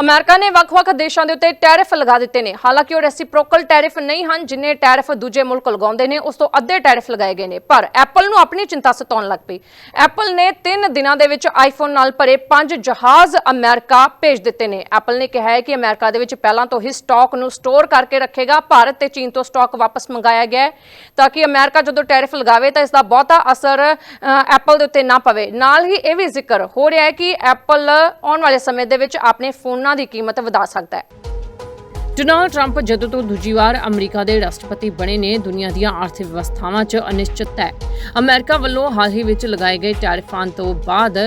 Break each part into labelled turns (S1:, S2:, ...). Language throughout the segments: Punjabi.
S1: ਅਮਰੀਕਾ ਨੇ ਵੱਖ-ਵੱਖ ਦੇਸ਼ਾਂ ਦੇ ਉੱਤੇ ਟੈਰਿਫ ਲਗਾ ਦਿੱਤੇ ਨੇ। ਹਾਲਾਂਕਿ ਉਹ ਰੈਸਿਪਰੋਕਲ ਟੈਰਿਫ ਨਹੀਂ ਹਨ, ਜਿੰਨੇ ਟੈਰਿਫ ਦੂਜੇ ਮੁਲਕ ਲਗਾਉਂਦੇ ਨੇ, ਉਸ ਤੋਂ ਅੱਧੇ ਟੈਰਿਫ ਲਗਾਏ ਗਏ ਨੇ। ਪਰ ਐਪਲ ਨੂੰ ਆਪਣੀ ਚਿੰਤਾ ਸਤਾਉਣ ਲੱਗ ਪਈ। ਐਪਲ ਨੇ 3 ਦਿਨਾਂ ਦੇ ਵਿੱਚ ਆਈਫੋਨ ਨਾਲ ਭਰੇ 5 ਜਹਾਜ਼ ਅਮਰੀਕਾ ਭੇਜ ਦਿੱਤੇ ਨੇ। ਐਪਲ ਨੇ ਕਿਹਾ ਹੈ ਕਿ ਅਮਰੀਕਾ ਦੇ ਵਿੱਚ ਪਹਿਲਾਂ ਤੋਂ ਹੀ ਸਟਾਕ ਨੂੰ ਸਟੋਰ ਕਰਕੇ ਰੱਖੇਗਾ। ਭਾਰਤ ਤੇ ਚੀਨ ਤੋਂ ਸਟਾਕ ਵਾਪਸ ਮੰਗਾਇਆ ਗਿਆ ਹੈ। ਤਾਂ ਕਿ ਅਮਰੀਕਾ ਜਦੋਂ ਟੈਰਿਫ ਲਗਾਵੇ, ਤਾਂ ਇਸ ਦਾ ਬਹੁਤਾ ਅਸਰ ਐਪਲ ਦੇ ਉੱਤੇ ਨਾ ਪਵੇ। ਨਾਲ ਹੀ ਇਹ ਵੀ ਜ਼ਿਕਰ ਹੋ ਰਿਹਾ ਹੈ ਕਿ ਐਪਲ ਆਉਣ ਵਾਲੇ ਸਮੇਂ ਦੇ ਵਿੱਚ ਆਪਣੇ ਫੋਨ ਦੀ ਕੀਮਤ ਵਧਾ ਸਕਦਾ ਹੈ। ਡੋਨਾਲਡ ਟਰੰਪ ਜਦੋਂ ਤੋਂ ਦੂਜੀ ਵਾਰ ਅਮਰੀਕਾ ਦੇ ਰਾਸ਼ਟਰਪਤੀ ਬਣੇ ਨੇ, ਦੁਨੀਆ ਦੀਆਂ ਆਰਥਿਕ ਵਿਵਸਥਾਵਾਂ 'ਚ ਅਨਿਸ਼ਚਿਤਤਾ ਹੈ। ਅਮਰੀਕਾ ਵੱਲੋਂ ਹਾਲ ਹੀ ਵਿੱਚ ਲਗਾਏ ਗਏ ਟੈਰਿਫਾਂ ਤੋਂ ਬਾਅਦ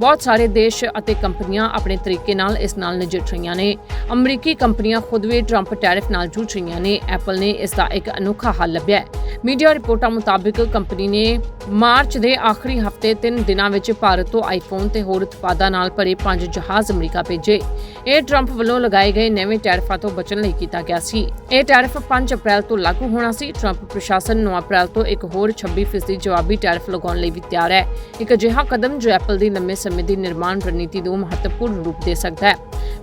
S1: ਬਹੁਤ ਸਾਰੇ ਦੇਸ਼ ਅਤੇ ਕੰਪਨੀਆਂ ਆਪਣੇ ਤਰੀਕੇ ਨਾਲ ਇਸ ਨਾਲ ਨਜਿੱਠ ਰਹੀਆਂ ਨੇ। ਅਮਰੀਕੀ ਕੰਪਨੀਆਂ ਖੁਦ ਵੀ ਟਰੰਪ ਟੈਰਿਫ ਨਾਲ ਜੂਝ ਰਹੀਆਂ ਨੇ। ਐਪਲ ਨੇ ਇਸ ਦਾ ਇੱਕ ਅਨੋਖਾ ਹੱਲ ਲੱਭਿਆ ਹੈ। ਮੀਡੀਆ ਰਿਪੋਰਟਾਂ ਮੁਤਾਬਕ ਕੰਪਨੀ ਨੇ ਮਾਰਚ ਦੇ ਆਖਰੀ ਹਫ਼ਤੇ 3 ਦਿਨਾਂ ਵਿੱਚ ਭਾਰਤ ਤੋਂ ਆਈਫੋਨ ਤੇ ਹੋਰ ਉਤਪਾਦਾਂ ਨਾਲ ਭਰੇ 5 ਜਹਾਜ਼ ਅਮਰੀਕਾ ਭੇਜੇ। ਇਹ ਟਰੰਪ ਵੱਲੋਂ ਲਗਾਏ ਗਏ ਨਵੇਂ ਟੈਰਫਾਂ ਤੋਂ ਬਚਣ ਲਈ ਕੀਤਾ ਗਿਆ ਸੀ। ਇਹ ਟੈਰਫ 5 ਅਪ੍ਰੈਲ ਤੋਂ ਲਾਗੂ ਹੋਣਾ ਸੀ। ਟਰੰਪ ਪ੍ਰਸ਼ਾਸਨ 9 ਅਪ੍ਰੈਲ ਤੋਂ ਇੱਕ ਹੋਰ 26% ਜਵਾਬੀ ਟੈਰਫ ਲਗਾਉਣ ਲਈ ਵੀ ਤਿਆਰ ਹੈ। ਇੱਕ ਅਜਿਹਾ ਕਦਮ ਜੋ ਐਪਲ ਦੀ ਲੰਮੇ ਸਮੇਂ ਦੀ ਨਿਰਮਾਣ ਰਣਨੀਤੀ ਨੂੰ ਮਹੱਤਵਪੂਰਨ ਰੂਪ ਦੇ ਸਕਦਾ ਹੈ।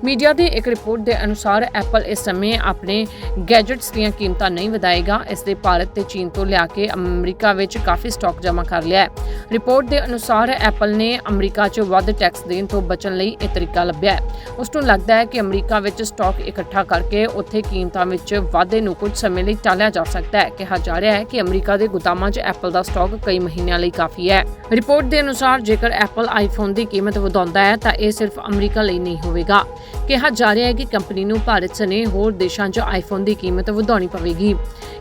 S1: ਮੀਡੀਆ ਦੀ ਇੱਕ ਰਿਪੋਰਟ ਦੇ ਅਨੁਸਾਰ ਐਪਲ ਇਸ ਸਮੇਂ ਆਪਣੇ ਗੈਜਟਸ ਦੀਆਂ ਕੀਮਤਾਂ ਨਹੀਂ ਵਧਾਏਗਾ। ਇਸ ਦੇ ਭਾਰਤ ਤੇ ਚੀਨ ਤੋਂ ਲਿਆ ਕੇ ਅਮਰੀਕਾ ਵਿੱਚ ਕਾਫੀ ਸਟਾਕ ਜਮ੍ਹਾਂ ਕਰ ਲਿਆ ਹੈ। ਰਿਪੋਰਟ ਦੇ ਅਨੁਸਾਰ ਐਪਲ ਨੇ ਅਮਰੀਕਾ 'ਚ ਵੱਧ ਟੈਕਸ ਦੇਣ ਤੋਂ ਬਚਣ ਲਈ ਇਹ ਤਰੀਕਾ ਲੱਭਿਆ ਹੈ। ਉਸ ਨੂੰ ਲੱਗਦਾ ਹੈ ਕਿ ਅਮਰੀਕਾ ਵਿੱਚ ਸਟਾਕ ਇਕੱਠਾ ਕਰਕੇ ਉੱਥੇ ਕੀਮਤਾਂ ਵਿੱਚ ਵਾਧੇ ਨੂੰ ਕੁਝ ਸਮੇਂ ਲਈ ਟਾਲਿਆ ਜਾ ਸਕਦਾ ਹੈ। ਕਿਹਾ ਜਾ ਰਿਹਾ ਹੈ ਕਿ ਅਮਰੀਕਾ ਦੇ ਗੁਦਾਮਾਂ 'ਚ ਐਪਲ ਦਾ ਸਟਾਕ ਕਈ ਮਹੀਨਿਆਂ ਲਈ ਕਾਫੀ ਹੈ। ਰਿਪੋਰਟ ਦੇ ਅਨੁਸਾਰ ਜੇਕਰ ਐਪਲ ਆਈਫੋਨ ਦੀ ਕੀਮਤ ਵਧਾਉਂਦਾ ਹੈ ਤਾਂ ਇਹ ਸਿਰਫ ਅਮਰੀਕਾ ਲਈ ਨਹੀਂ ਹੋਵੇਗਾ। ਕਿਹਾ ਜਾ ਰਿਹਾ ਹੈ ਕਿ ਕੰਪਨੀ ਨੂੰ ਭਾਰਤ ਸਣੇ ਹੋਰ ਦੇਸ਼ਾਂ 'ਚ ਆਈਫੋਨ ਦੀ ਕੀਮਤ ਵਧਾਉਣੀ ਪਵੇਗੀ।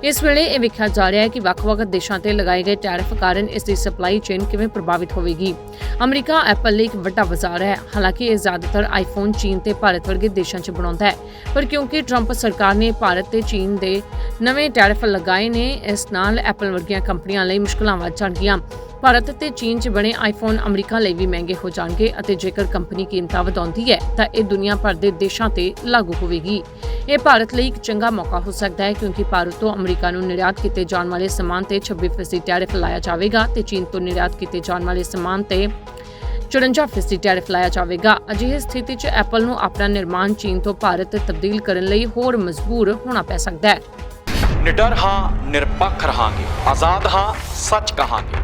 S1: ਇਸ ਵੇਲੇ ਇਹ ਵੇਖਿਆ ਜਾ ਰਿਹਾ ਹੈ ਕਿ ਵੱਖ-ਵੱਖ ਦੇਸ਼ਾਂ ਤੇ ਲਗਾਏ ਗਏ ਟੈਰਿਫ ਕਾਰਨ ਇਸ ਦੀ ਸਪਲਾਈ ਚੇਨ ਕਿਵੇਂ ਪ੍ਰਭਾਵਿਤ ਹੋਵੇਗੀ। ਅਮਰੀਕਾ ਐਪਲ ਲਈ ਇੱਕ ਵੱਡਾ ਬਾਜ਼ਾਰ ਹੈ। ਹਾਲਾਂਕਿ ਇਹ ਜ਼ਿਆਦਾਤਰ ਆਈਫੋਨ ਚੀਨ ਤੇ ਭਾਰਤ ਵਰਗੇ ਦੇਸ਼ਾਂ 'ਚ ਬਣਾਉਂਦਾ ਹੈ। ਪਰ ਕਿਉਂਕਿ ਟਰੰਪ ਸਰਕਾਰ ਨੇ ਭਾਰਤ ਤੇ ਚੀਨ ਦੇ ਨਵੇਂ ਟੈਰਿਫ ਲਗਾਏ ਨੇ, ਇਸ ਨਾਲ ਐਪਲ ਵਰਗੀਆਂ ਕੰਪਨੀਆਂ ਲਈ ਮੁਸ਼ਕਲਾਂ ਵੱਧ ਜਾਣਗੀਆਂ। ਭਾਰਤ ਤੇ ਚੀਨ 'ਚ ਬਣੇ ਆਈਫੋਨ ਅਮਰੀਕਾ ਲਈ ਵੀ ਮਹਿੰਗੇ ਹੋ ਜਾਣਗੇ ਅਤੇ ਜੇਕਰ ਕੰਪਨੀ ਕੀਮਤਾਂ ਵਧਾਉਂਦੀ ਹੈ, ਤਾਂ ਇਹ ਦੁਨੀਆ ਭਰ ਦੇ ਦੇਸ਼ਾਂ ਤੇ ਲਾਗੂ ਹੋਵੇਗੀ। ਇਹ ਭਾਰਤ ਲਈ ਇੱਕ ਚੰਗਾ ਮੌਕਾ ਹੋ ਸਕਦਾ ਹੈ ਕਿਉਂਕਿ ਭਾਰਤ ਤੋਂ ਅਮਰੀਕਾ ਨੂੰ ਨਿਰਯਾਤ ਕੀਤੇ ਜਾਣ ਵਾਲੇ ਸਮਾਨ ਤੇ 26% ਟੈਰਿਫ ਲਾਇਆ ਜਾਵੇਗਾ ਤੇ ਚੀਨ ਤੋਂ ਨਿਰਯਾਤ ਕੀਤੇ ਜਾਣ ਵਾਲੇ ਸਮਾਨ ਤੇ 54% ਟੈਰਿਫ ਲਾਇਆ ਜਾਵੇਗਾ। ਅਜਿਹੀ ਸਥਿਤੀ 'ਚ ਐਪਲ ਨੂੰ ਆਪਣਾ ਨਿਰਮਾਣ ਚੀਨ ਤੋਂ ਭਾਰਤ ਤਬਦੀਲ ਕਰਨ ਲਈ ਹੋਰ ਮਜਬੂਰ ਹੋਣਾ ਪੈ ਸਕਦਾ ਹੈ।
S2: ਨਿਡਰ ਹਾਂ, ਨਿਰਪੱਖ ਰਹਾਂਗੇ। ਆਜ਼ਾਦ ਹਾਂ, ਸੱਚ ਕਹਾਂਗੇ।